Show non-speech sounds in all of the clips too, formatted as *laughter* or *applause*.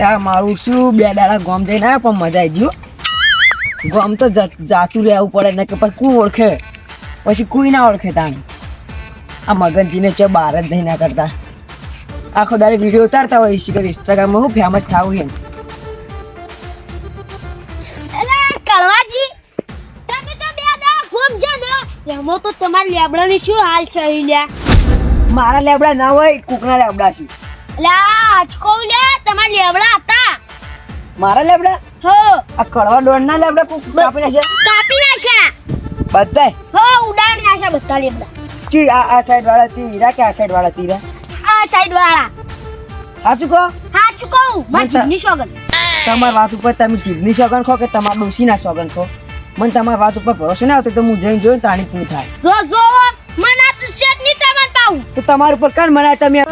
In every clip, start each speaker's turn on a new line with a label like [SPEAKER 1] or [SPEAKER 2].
[SPEAKER 1] ત્યાં મારું શું બે દાડા ગોમ જઈને આવ્યા પણ મજા આવી ગયું ગોમ તો જાતું રહેવું પડે ને કે પછી કોણ ઓળખે? પછી કોઈ ના ઓળખે તાણી. આ મગનજીને ચો બહાર જ નહીં ના કરતા. આખો દાડે વીડિયો ઉતારતા હોય શીખર ઇન્સ્ટાગ્રામમાં હું ફેમસ થાવું એમ.
[SPEAKER 2] છે એમાં તો તમારા લેબડાની શું હાલ છે
[SPEAKER 1] મારા લેબડા ના હોય કુકના લેબડા છે.
[SPEAKER 2] અલા આજકો લે તમારા લેવડા હતા.
[SPEAKER 1] મારા લેવડા?
[SPEAKER 2] હો.
[SPEAKER 1] આ કડવા કૂક કાપી નાખે
[SPEAKER 2] કાપી નાખ્યા હો ઉડાડી નાખ્યા બધા લેવડા.
[SPEAKER 1] ચી આ આ સાઈડ વાળા તીરા કે આ સાઈડ વાળા તીરા?
[SPEAKER 2] આ સાઈડ વાળા
[SPEAKER 1] કહો? હાચું
[SPEAKER 2] કહું.
[SPEAKER 1] મારી
[SPEAKER 2] જીભની સોગન
[SPEAKER 1] તમારી વાત ઉપર તમે જીભની સોગન ખો કે તમારા ડોસીના સોગન ખો? મને તમારી વાત ઉપર ભરોસો ના આવતો તો હું જઈને જોઈને તાણી પૂરું થાય.
[SPEAKER 2] જો પાઉં
[SPEAKER 1] તો તમારું ઉપર કાન મનાય તમે.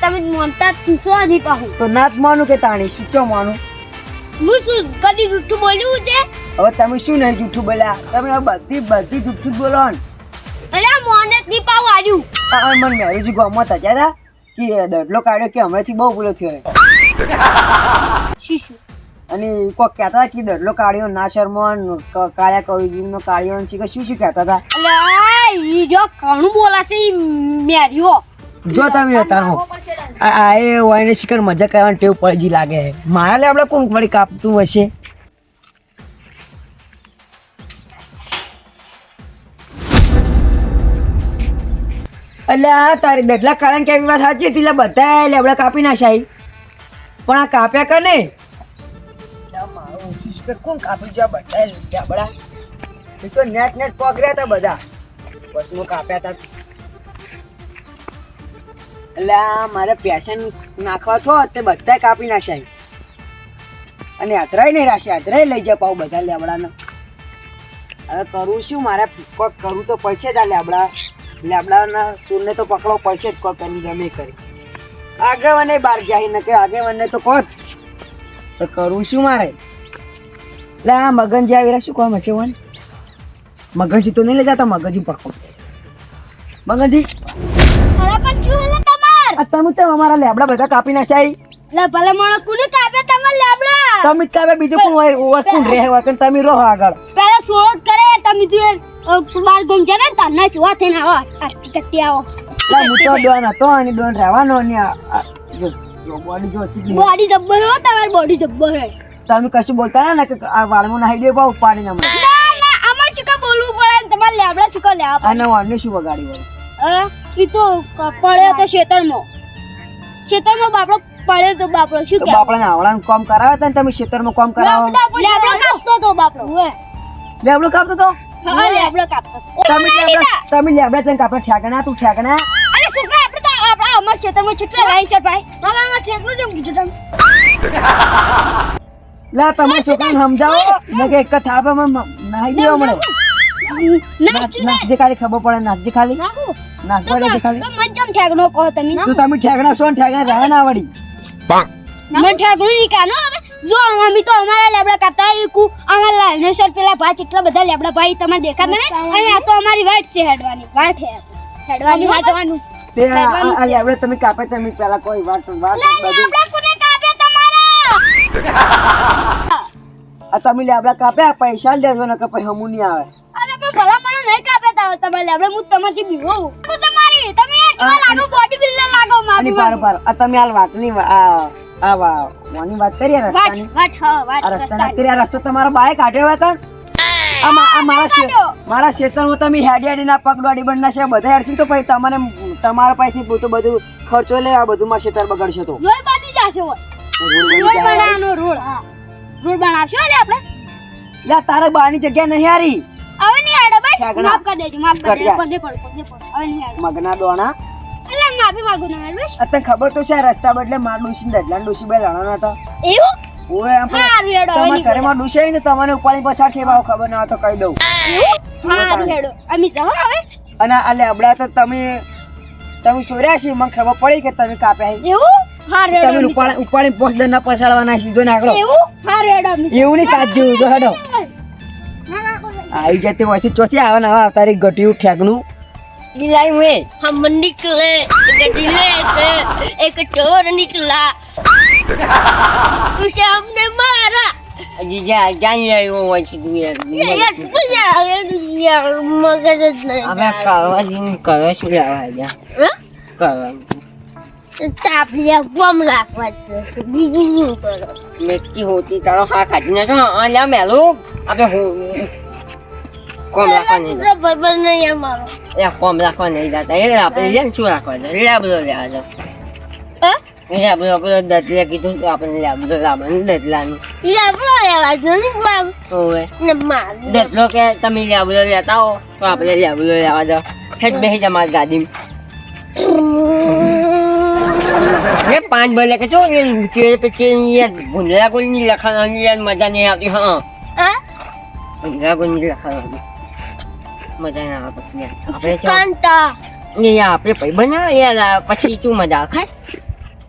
[SPEAKER 2] તમે માનતા છો નહીં પાહું
[SPEAKER 1] તો ના માનું કે તાણી શું ક્યાં માનું?
[SPEAKER 2] હું શું કદી જૂઠું બોલ્યું છે?
[SPEAKER 1] હવે તમે શું નહીં જૂઠું બોલ્યા? તમે બધી બધી જૂઠું જ બોલો ને.
[SPEAKER 2] અલા મોને જ નહીં પાઉં આવ્યું
[SPEAKER 1] આ મને મેરેજી ગામમાં તજ્યા હતા કે દડલો કાઢ્યો કે હમણાંથી બહુ ભૂલો થયો.
[SPEAKER 2] શું
[SPEAKER 1] અને કોક કહેતા હતા કે દડલો કાઢ્યો ના શર્મો કાળ્યા કવિજીનો કાઢ્યો ને શીખર શું શું કહેતા હતા?
[SPEAKER 2] ઈ જો ઘણું બોલાશે ઈ મેર્યો
[SPEAKER 1] જો તમે તારો આ એ હોય ને શિખર મજા કરવાની ટેવ પડી લાગે મારા લે આપણે કોણ વળી કાપતું હશે? એટલે આ તારી બેટલા કારણ કે એવી વાત સાચી હતી એટલે બધા લેબડા કાપી નાખાય પણ આ કાપ્યા કે નહીં? એટલે મારું ઓછું છે? કે કોણ કાપી ગયા બધા આપણા. એ તો નેટ નેટ પકડ્યા હતા બધા. બસમાં કાપ્યા હતા એટલે આ મારે પેશન નાખવા થો તે બધા કાપી નાખ્યા અને આતરાય નહીં રાખશે આતરાય લઈ જાય પાઉં બધા લેબડાને. હવે કરું શું, મારે કોક કરવું તો પડશે જ આ લેબડા. લેબડાના સૂરને તો પકડવો પડશે જ કોક કરી ગમે કરી. આગેવાને બહાર જાય ને કે આગેવાને તો કોત તો કરવું શું મારે? એટલે આ મગન રહ્યા શું કોમ હશે, વન? મગનજી તો નહીં લઈ જતા મગજી પકડો મગજી
[SPEAKER 2] અરે પણ શું એટલે તમાર?
[SPEAKER 1] આ તમે તો અમારા લેબડા બધા કાપી નાખ્યા
[SPEAKER 2] લે ભલે મને કુને કાપે તમાર લેબડા?
[SPEAKER 1] તમે કાપે બીજું કોણ હોય? હોય કોણ રહે? હોય કે તમે રહો આગળ.
[SPEAKER 2] પેલા સોળો કરે તમે તું બાર ગમ તને જોવા થઈને આવો આટલી કત્તી આવો.
[SPEAKER 1] લા, હું તો ડોન હતો અને ડોન રહેવાનો ને જો જો બોડી જો ચીકણી.
[SPEAKER 2] બોડી જબ્બર હો તમારી બોડી જબ્બર હે.
[SPEAKER 1] તમે કશું બોલતા ના કે આ વાળમાં નાહી દે બહુ હમણાં.
[SPEAKER 2] ના લેબડા ચુકા લેવા પડે
[SPEAKER 1] આને શું બગાડી વળે
[SPEAKER 2] અ, ઈ તો ક- પડ્યો તો ખેતરમાં ખેતરમાં બાપડો પડ્યો તો બાપડો. શું કે
[SPEAKER 1] બાપડાને આવડાનું કામ કરાવે તને? તમે ખેતરમાં કામ કરાવો.
[SPEAKER 2] લેબડો કાપતો તો બાપડો. હોય
[SPEAKER 1] લેબડો કાપતો તો?
[SPEAKER 2] હા લેબડો કાપતો.
[SPEAKER 1] તમે લેબડા તમે લેબડા તને કાપે ઠેકણા તું ઠેકણા.
[SPEAKER 2] અરે છોકરા આપણે તો આપણા અમાર ખેતરમાં કેટલા લાઈન છે ભાઈ. મારા અમાર ઠેકનું જેમ કીધું તમે?
[SPEAKER 1] લા તમે છોકરાને સમજાવો. ને કે એક થાપામાં મ- નાહી દે હમણાં નાચજે ખાલી ખબર પડે નાચજે ખાલી. નાચ પડે ખાલી.
[SPEAKER 2] તો મને જેમ ઠેકનો કહો તમે?
[SPEAKER 1] તો તમે ઠેકણા છો ને ઠેકણા રહે વળી.
[SPEAKER 2] મને કાનો જો અમે તો અમારા લેબડા એક અમારા લાલને સર પેલા ભાઈ એટલા બધા લેબડા ભાઈ તમે દેખાતા ને અને આ તો અમારી વાઈટ છે હેડવાની. વાઈટ હે. હેડવાની વાટવાનું
[SPEAKER 1] તે આ- આ આ લેબડા તમે કાપે તમે પેલા કોઈ વાત વાત બધી.
[SPEAKER 2] કોને કાપે તમારા?
[SPEAKER 1] આ તમે લેબડા કાપે આ પૈસા દેજો ને કે પછી હમું નહીં આવે.
[SPEAKER 2] ભલા મને નહીં કાપે તાવ તમારા લેબડા હું તમારથી બીવો હું તમારી તમે યાર લાગો? બોડી બિલ્ડર લાગો
[SPEAKER 1] અને પાર પાર. આ તમે હાલ વા- વાત
[SPEAKER 2] કરીએ
[SPEAKER 1] રસ્તાની?
[SPEAKER 2] હા
[SPEAKER 1] રસ્તાના. રસ્તો તમારો બાય કાઢ્યો હોય મારા
[SPEAKER 2] શેતર.
[SPEAKER 1] મારા ક્ષેત્રમાં તમે હેડી હેડીના પગ દોડી બંધ છે બધા હેડશું તો પછી તમારે તમારા પાસેથી તો બધું ખર્ચો લે આ બધું માં ક્ષેત્ર બગડશે તો.
[SPEAKER 2] રોડ બની જશે.
[SPEAKER 1] રોડ બની
[SPEAKER 2] રોડ
[SPEAKER 1] જાય.
[SPEAKER 2] બનાવવાનો રોડ હા. રોડ બનાવશો ને આપણે?
[SPEAKER 1] લે, તારે જગ્યા નહીં હારી. મગના દોણા.
[SPEAKER 2] એટલે માફી માંગુ ના આડો
[SPEAKER 1] આ ખબર તો છે રસ્તા બદલે માર ડોસી ને દડલા ડોસી બે
[SPEAKER 2] એવું?
[SPEAKER 1] આમ તમારા
[SPEAKER 2] નહીં
[SPEAKER 1] ઘરેમાં ડૂસે ને તમને ઉપાડી પસાર થવા ખબર ના તો કહી દઉં.
[SPEAKER 2] એવું? હારું અમે જાઓ હવે.
[SPEAKER 1] અને આ લેબડા તો તમે તમે સોર્યા છે મને ખબર પડી કે તમે કાપ્યા.
[SPEAKER 2] એવું? હારું હેડો
[SPEAKER 1] તમે ઉપાડી ઉપાડી પોસ દરના પસાડવાના છે જો ને આગળ
[SPEAKER 2] એવું
[SPEAKER 1] નહીં કાચ જો હેડો. આવી જતી હોય છે ચોથી આવે ને આવા તારી ગટિયું ઠેકનું
[SPEAKER 3] ગિલાઈ
[SPEAKER 4] મુએ હમ નીકળે ગટિલે એક ચોર નીકળા તુસે હમને મારા.
[SPEAKER 3] જીજા જાણી આવ્યો હોય છે
[SPEAKER 4] મગજ જ નહીં
[SPEAKER 3] હવે કરવા જીને કરવા શું લાવવા જા કોમ રાખવા નહીં
[SPEAKER 4] નહીં અમારો
[SPEAKER 3] એ કોમ રાખવા નહીં જતા એટલે આપણે લે શું રાખવા જાય લેબડો લેવા જાવ
[SPEAKER 4] હા?
[SPEAKER 3] લેબડો પેલો દદલે કીધું તો આપણે લેબડો લાવવાનું દદલાનું
[SPEAKER 4] લેબડો લેવા નથી બાપ
[SPEAKER 3] હોવે
[SPEAKER 4] ને
[SPEAKER 3] કે તમે લેબડો લેતા હો તો આપણે લેબડો લેવા જાવ હેઠ બેસી તમારી મારી ગાડીમાં. પાંચ બોલે કે જો પછી ભૂંડલા કોઈ નહીં મજા નહીં આવતી હા. ભૂંડલા કોઈ લખાવાનું મજા ના આવે પછી આપણે
[SPEAKER 4] કાંટા
[SPEAKER 3] ને આપણે ભાઈ બના યાર પછી તું મજા ખાય.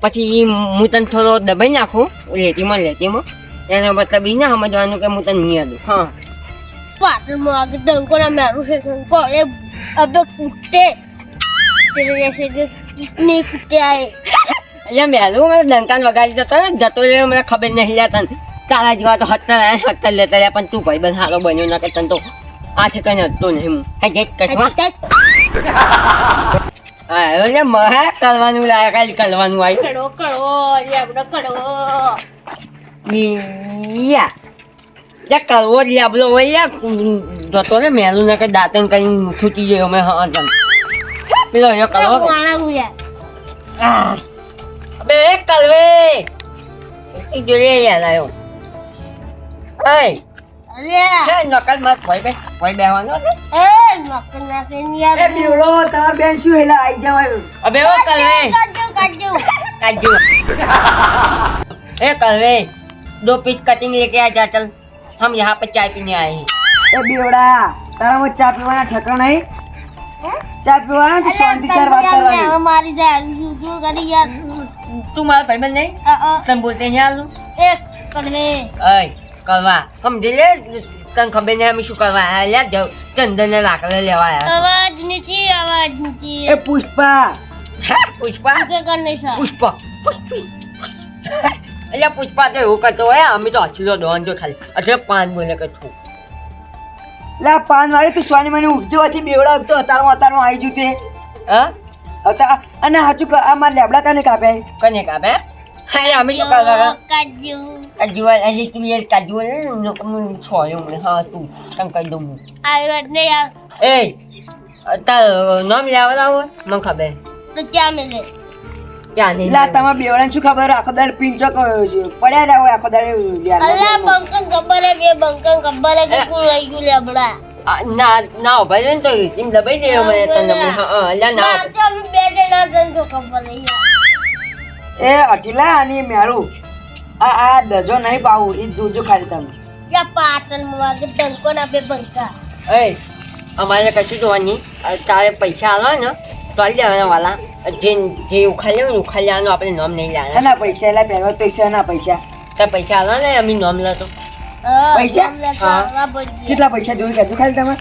[SPEAKER 3] પછી હું તને થોડો દબાઈ નાખું લેતીમાં લેતીમાં. એનો મતલબ એ ના સમજવાનું કે હું તને નહીં દઉં. હા.
[SPEAKER 4] પાટણમાં આગળ ડંકો ના મારું છે ડંકો એ અબે કૂટે? કૂટે આए
[SPEAKER 3] એટલે મેલું મને ડંકાન વગાડી જતો ને જતો રહ્યો મને ખબર નહીં લે તને. તારા જેવા તો હત્તર આયા સત્તર લેતા રહ્યા પણ તું ભાઈ બંધ સારો બન્યો ના કે તને તો આ છે કઈ હતો નહીં હું કઈ ગેટ કશમાં હા? ને મહા કરવાનું લાયા કાલે કરવાનું આવ્યું
[SPEAKER 4] કડો કડો લેબડો કડો
[SPEAKER 3] યા યા કરવો જ લેબલો હોય યા જતો ને મેલું ના કે દાંતન કરીને છૂટી ગયો અમે હા તને પેલો એ કરવો બે કલવે. જોડે યાદ આવ્યો. છે નકલ મત ભોય બે ભોય બેહવાનો છે?
[SPEAKER 4] એ મકર ના કે યાર
[SPEAKER 3] એ બીવડો તમાર બેન શું હેલા આઈ જવાય અબે ઓ કલવે
[SPEAKER 4] કાજુ કાજુ
[SPEAKER 3] કાજુ ए कलवे दो पीस कटिंग लेके आ जा चल हम यहाँ पे चाय पीने आए हैं
[SPEAKER 1] એ બેવડા તારામાં ચા પીવાના ઠેકાણ નહીં ચા પીવાના કે શાંતિ ચાર વાત કરવાની
[SPEAKER 4] મારી જાય જો કરી યાર
[SPEAKER 3] तू मारा भाई बन नहीं
[SPEAKER 4] અ, અ,
[SPEAKER 3] तम बोलते हैं आलू
[SPEAKER 4] એક કડવે
[SPEAKER 3] अय કરવા સમજી લે તને ખબર નહીં અમે શું કરવા આવ્યા જવ ચંદન ને લાકડા લેવા આવ્યા
[SPEAKER 4] અવાજ નથી અવાજ નથી
[SPEAKER 1] એ પુષ્પા
[SPEAKER 3] પુષ્પા પુષ્પા એટલે પુષ્પા તો એવું કરતો હોય અમે તો અછલો દોન જો ખાલી એટલે પાન બોલે કે છું
[SPEAKER 1] લે પાન વાળી તું સ્વાની મને ઉઠજો હતી બેવડા તો અતારમાં અતારમાં આવી જુ તે
[SPEAKER 3] હા
[SPEAKER 1] અને સાચું આ મારા લેબડા કને કાપ્યા
[SPEAKER 3] કને કાપ્યા અમે શું ખબર.
[SPEAKER 4] તો ત્યાં મેલે
[SPEAKER 3] ત્યાં નહીં
[SPEAKER 1] લા તમારા બેવડાને શું ખબર? આખો દાડ પિંચો કયો છે પડ્યા રહ્યા હોય આખો દાડ
[SPEAKER 4] અલ્લા બંકન ખબર હે બે બંકન ખબર હે કે કોણ લઈ ગયું લેબડા
[SPEAKER 3] ના ના ભાઈ ને તો એમ દબાઈ દેવો મને તને હા હા, ના.
[SPEAKER 4] માર તો અમે બે જણા જણ તો ખબર હે યાર.
[SPEAKER 1] એ અઢીલા અને મેરું આ આ દજો નહીં પાવું એ જોજો ખાલી તમે.
[SPEAKER 4] ત્યાં પાટણમાં આગળ ડંકો ના બે બંકા.
[SPEAKER 3] એ અમારે કશું જોવાની તારે પૈસા આલો ને તો આવી જવાના વાલા. જે જે ઉખાડ લેવું ને ઉખાડ લેવાનું આપણે નામ નહીં લેવાના.
[SPEAKER 1] ના પૈસા એલા પહેલો પૈસા ના પૈસા.
[SPEAKER 3] તાર પૈસા આલો ને અમે નામ લેતો.
[SPEAKER 1] પૈસા? કેટલા પૈસા જોઈ કહેજો ખાલી તમે?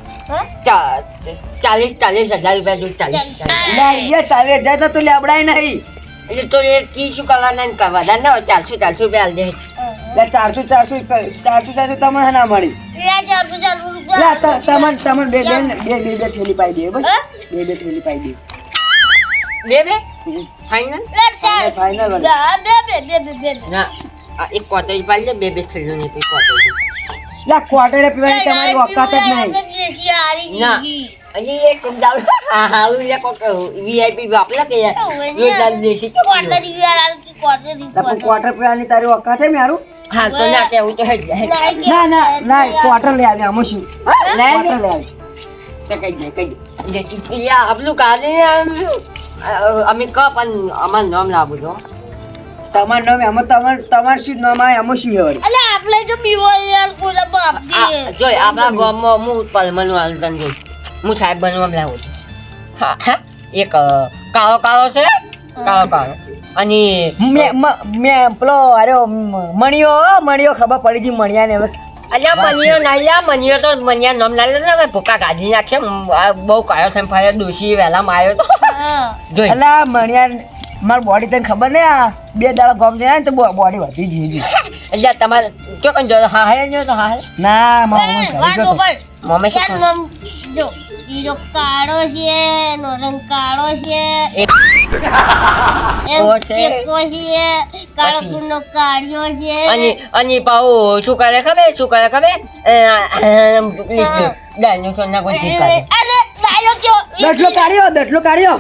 [SPEAKER 3] ચાલીસ ચાલીસ હજાર રૂપિયા જોઈ ચાલીસ ચાલીસ.
[SPEAKER 1] હજાર તો તું લેબડાય નહીં.
[SPEAKER 3] એટલે તો એ કી શું કરવાના ને કરવા? વધારે ના હોય ચારસો ચારસો રૂપિયા આલી દે.
[SPEAKER 1] ચારસો ચારસો ચારસો ચારસો તમને ના મળી? તમને તમને બે બે બે બે બે થેલી પાઈ દે બસ. બે બે થેલી પાઈ દે.
[SPEAKER 3] બે બે? ફાઈનલ
[SPEAKER 1] ફાઇનલ
[SPEAKER 3] ના એક કોટેજ પાડી દે બે બે થયેલું નહીં કોટેજ
[SPEAKER 1] લા ક્વાર્ટરે પીવાની તમારી ઓકાત જ નહીં.
[SPEAKER 3] ના. હજી એક દાવ હા હાલું લે કોક વીઆઈપી વાપરા કે રોજ દાલ દેશી
[SPEAKER 1] લા પણ ક્વાર્ટર પીવાની તારી ઓકાત હે મારું
[SPEAKER 3] હા તો ના કેવું તો હે જ જ.
[SPEAKER 1] ના ના ના ક્વાર્ટર લઈ આવે આમાં શું
[SPEAKER 3] લે
[SPEAKER 1] ક્વાર્ટર
[SPEAKER 3] લે. તો કઈ દે કઈ દે પિયા આપલું? અ, અમે ક પણ અમારું નામ લાવું છો
[SPEAKER 1] તમારું નામ એમાં તમાર તમાર શું નામ આવે એમાં શું હોય વળી?
[SPEAKER 3] આ જોઈ આપણા ગામમાં અમુક પલમનું આલતન જોઈ હું સાહેબ બનવા લાવું છું. હા. હા? એક કાળો કાળો છે કાળો કાળો. અને
[SPEAKER 1] મેં મ- મેં પેલો અરે મણિયો મણિયો ખબર પડી ગઈ મણિયા ને હવે.
[SPEAKER 4] અલ્યા મણિયો નહીં લ્યા મણિયો તો મણિયા નામ ના લે ને ભૂકા કાઢી નાખે બહુ કાયો થઈને ફરે દોશી વહેલા માર્યો તો. જોઈ.
[SPEAKER 1] અલ્યા મણિયા માર બોડી તને ખબર ને આ બે દાડા ગોમ છે ને તો બોડી વધી ગઈ છે
[SPEAKER 4] અલ્યા તમારે ચોકન જો હા હે જો તો હા હે.
[SPEAKER 1] ના મમ્મી.
[SPEAKER 4] મમ્મી
[SPEAKER 2] જો. હીરો કાળો છે નો રંગ કાળો છે. *laughs* એમ
[SPEAKER 4] છે.
[SPEAKER 2] કાળો. કુંડો કાળિયો છે.
[SPEAKER 4] અને અને પાઉ શું કરે ખબર? શું કરે ખબર? ડાયનોસોર ના કોઈ જીત કાઢે.
[SPEAKER 2] અને
[SPEAKER 1] દટલો કાઢ્યો દટલો કાઢ્યો.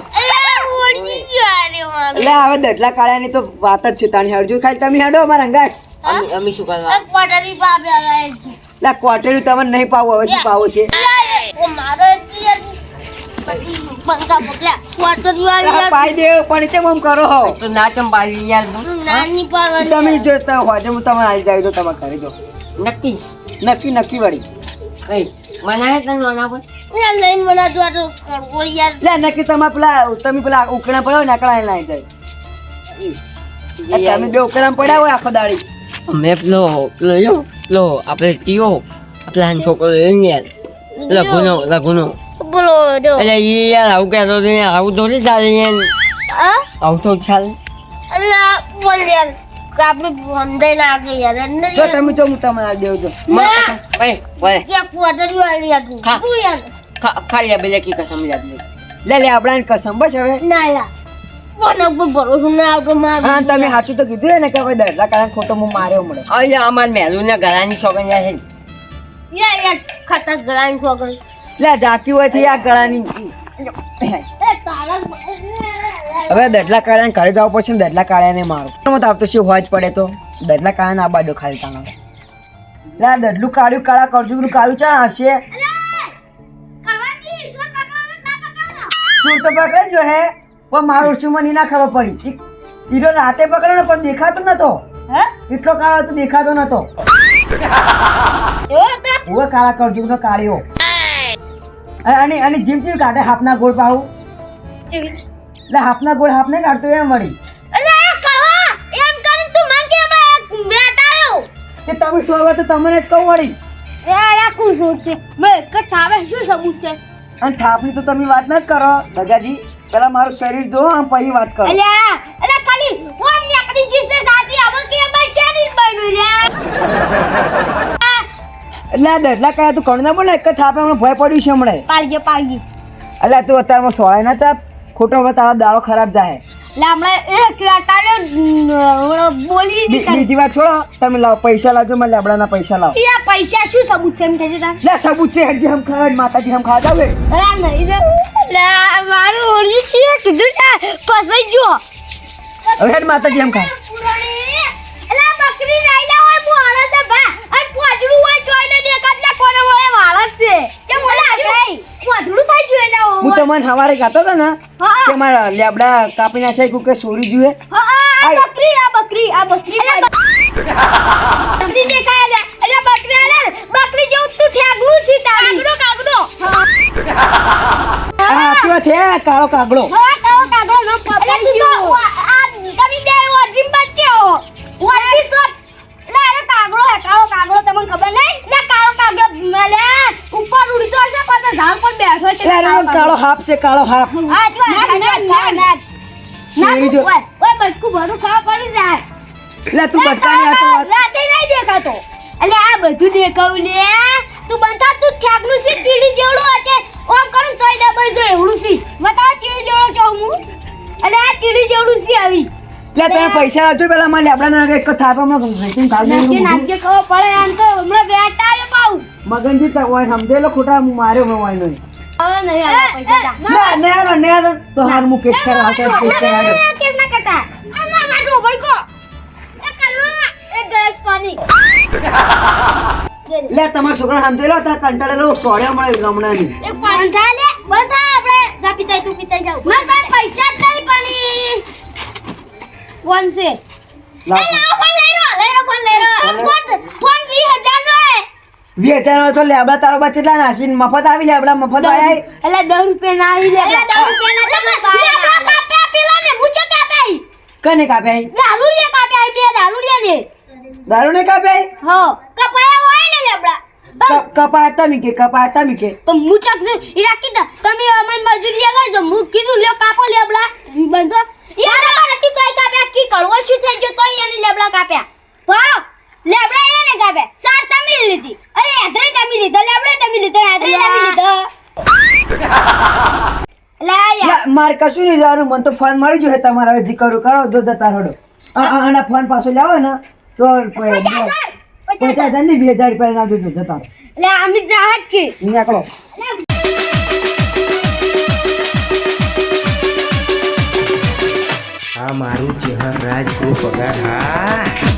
[SPEAKER 1] એટલે હવે દટલા તો વાત જ છે તાણી હરજુ ખાલી તમે હેડો અમારા અંગાત
[SPEAKER 4] અમે શું કરવા?
[SPEAKER 2] એક પટરી પાપે આવે
[SPEAKER 1] એટલે તમને નહીં પાવું હવે શું પાવું છે?
[SPEAKER 2] ઓ મારો યાર. યાર.
[SPEAKER 1] પાઈ પણ કરો હો?
[SPEAKER 4] તો ના ચમ પાડી યાર
[SPEAKER 2] નાની પાડવાની
[SPEAKER 1] તમે
[SPEAKER 2] યાર.
[SPEAKER 1] જો તમે હું તમે આવી જાય તો તમે કરી દો
[SPEAKER 4] નક્કી?
[SPEAKER 1] નક્કી નક્કી વળી.
[SPEAKER 4] કઈ? મનાય તને મના પર
[SPEAKER 2] યાર, લઈને મને તો તો કડવો યાર.
[SPEAKER 1] એટલે નક્કી તમે પેલા તમે પેલા ઉકળા પડ્યો ને આકડા એને આવી જાય તમે બે ઉકળા પડ્યા હોય આખો દાડી.
[SPEAKER 4] મેં પેલો પેલો પેલો આપણે ટીઓ પેલા છોકરો યાર લઘુનો લઘુનો
[SPEAKER 2] બોલો જો.
[SPEAKER 4] એટલે એ યાર આવું કહેતો તો યાર તો થોડી ચાલે યાર? આવું તો ચાલે
[SPEAKER 2] અલા, બોલ યાર. આપણે સમજાઈ નાખે યાર.
[SPEAKER 1] એને
[SPEAKER 2] યાર,
[SPEAKER 1] તમે જો હું તમને આ દેવ જો
[SPEAKER 2] ના.
[SPEAKER 4] ભાઈ ભાઈ
[SPEAKER 2] ત્યાં પટરી વાળી હતું. શું યાર?
[SPEAKER 4] ખાલી બે કી કસમ યાદ નહીં
[SPEAKER 1] લે લે આપણા કસમ બસ હવે
[SPEAKER 2] ના યાર. કોના ઉપર ભરોસો ના આવતો મારે.
[SPEAKER 1] હા તમે સાચું તો કીધું ને કે હવે દટલા કારણે ખોટો હું માર્યો મળે
[SPEAKER 4] અહીંયા અમાર મહેલું ને ઘરાની છોકરી છે
[SPEAKER 2] ખતર ગળાની છોકરી.
[SPEAKER 1] લે જાકી હોયથી આ ગળાની. હવે દડલા કાળાને ઘરે જવું પડશે ને દટલા કાળાને મારું. મત આવતો શું જ પડે તો? દડલા કાળાને આ બાજુ ખાલી તાનો લે દડલું કાળ્યું કાળા કરજુનું કાળું ચાલ આવશે. શું તો પકડે જો હે? પણ મારું શું મને ના ખબર પડી. હીરો રાતે પકડ્યો ને પણ દેખાતો નતો.
[SPEAKER 2] હે?
[SPEAKER 1] એટલો કાળો હતો દેખાતો નતો. હવે કાળા કરજુનો કાળ્યો અને અને જીમ જીમ કાઢે હાફના ગોળ પાઉ એટલે હાફના ગોળ હાફ નહીં કાઢતો એમ વળી
[SPEAKER 2] કે.
[SPEAKER 1] તમે સોવા તો તમને જ કહું વળી
[SPEAKER 2] એ આ શું છે? મેં એક જ થાવે, શું સબૂત છે?
[SPEAKER 1] અને થાપની તો તમે વાત ન કરો દગાજી પેલા મારું શરીર જો આમ પછી વાત કરો
[SPEAKER 2] અલ્યા, અલ્યા ખાલી ઓમ નીકળી જશે સાથી, આમાં કે એમાં શેની બન્યું લ્યા?
[SPEAKER 1] એટલે આ દરલા કયા તું કણ ના બોલે એક જ થાપે હમણાં ભય પડ્યું છે હમણાં
[SPEAKER 2] પાડજે, પાડજે.
[SPEAKER 1] એટલે તું અત્યારમાં સોળે ના તાપ ખોટો હવે તારો દાવો ખરાબ જાય
[SPEAKER 2] એટલે હમણાં એ બેટાડ્યો, હમણાં બોલી.
[SPEAKER 1] બીજી વાત છોડો તમે લાવ પૈસા લાવજો મને લેબડાના પૈસા લાવો
[SPEAKER 2] પૈસા શું સબૂત છે એમ તાર?
[SPEAKER 1] લે સબૂત છે હજી હમ ખાવા માતાજી હમ ખાવા જાવે
[SPEAKER 2] અલા નહીં. લે, મારું ઓળ્યું છે, કીધું ને, ફસાઈ ગયો.
[SPEAKER 1] હવે હેડ માતાજી હમ ખા
[SPEAKER 2] અલા, બકરી હોય, અને હોય લે, કોને વળે વાળ છે. કે ઓલા આપણે વધડું થઈ ગયું એટલે
[SPEAKER 1] હું તમને હવારે ગાતો હતો ને કે મારા લેબડા કાપી નાખે કોઈ કે સોરી જુએ.
[SPEAKER 2] હા, હા, આ બકરી, આ બકરી, આ બકરી. બકરી. દેખાય લે. અલા, બકરી આલે બકરી જેવું તું ઠેગલું સી તારી.
[SPEAKER 1] કાગડો આ વાત હે કાળો કાગડો.
[SPEAKER 2] હા, કાળો કાગડો છે.
[SPEAKER 1] કાળો હાફ છે કાળો હાફ
[SPEAKER 2] હા, જો, આ નાક, નાક, નાક.
[SPEAKER 1] સોરી જો.
[SPEAKER 2] ઓય, ઓય, ભરું ખાવા પડી જાય.
[SPEAKER 1] લે તું બટકાની આ તો
[SPEAKER 2] રાતે નહીં દેખાતો. એટલે આ બધું દેખાવું લે તું બનતા તું ઠેકનું છે ચીડી જેવડું હશે. ઓમ કરું તોય ડબલ જો એવડું છે બતાવો ચીડી જેવડો છો હું? એટલે આ ચીડી જેવડું સી આવી?
[SPEAKER 1] એટલે તમે પૈસા આપજો પેલા મારે લેબડાના એક થાપામાં
[SPEAKER 2] ખબર પડે આમ તો. હમણાં બેટાડ્યો પાઉં.
[SPEAKER 1] મગનજી તો સમજેલો ખોટા માર્યો હું નહીં. ના ને ને
[SPEAKER 2] ના, ના ના
[SPEAKER 1] લે તમારા છોકરા સમજેલો તાર કંટાળેલો સોળ્યો મળે ગમણાની
[SPEAKER 2] એક પાંઠા લે બધા આપણે જા પીતાઈ તું પીતાઈ જાવ માર પાસે પૈસા જ નહીં પણ ફોન છે.
[SPEAKER 1] લો
[SPEAKER 2] ફોન લઈ લો લઈ લો ફોન લઈ લો ફોન ફોન 20000 નો હે.
[SPEAKER 1] વેચાણ હોય તો લેબડા તારો બચે એટલા નાસી મફત આવી લેબડા મફત આયા.
[SPEAKER 2] એટલે દસ રૂપિયા ના આવી લે 10 રૂપિયા ના લેબડા કાપ્યા પેલા ને મૂચો કાપ્યા
[SPEAKER 1] કને કાપ્યા
[SPEAKER 2] દારૂડિયા કાપ્યા બે દારૂડિયા ને.
[SPEAKER 1] દારૂ ને કાપ્યા
[SPEAKER 2] હો કપાયા હોય ને લેબડા.
[SPEAKER 1] કપાતા કપાયા તમે કે કપાયા તમે કે.
[SPEAKER 2] તો મુચક ચક ઈ કીધા તમે અમન મજૂરી લઈ હું કીધું લ્યો કાપો લેબડા. બંધો યાર અમારે કી કાપ્યા. કી કળવો શું થઈ ગયો તો એને લેબડા કાપ્યા. લેબડા એને કાપ્યા સાર તમે લીધી. અરે આદરે તમે લીધો લેબડા તમે લીધો આદરે તમે લીધો.
[SPEAKER 1] મારે કશું નહીં જવાનું મને તો ફોન મળી ગયો તમારા તમારે કરું કરો જો જતા રડો આના ફોન પાછો લાવો ને તો પચાસ હજાર ને બે હજાર રૂપિયા ના દેજો જતા એટલે
[SPEAKER 2] લે અમે જહાજ કે.
[SPEAKER 1] નીકળો.
[SPEAKER 5] હા મારું ચહેર રાજ પગાર. હા.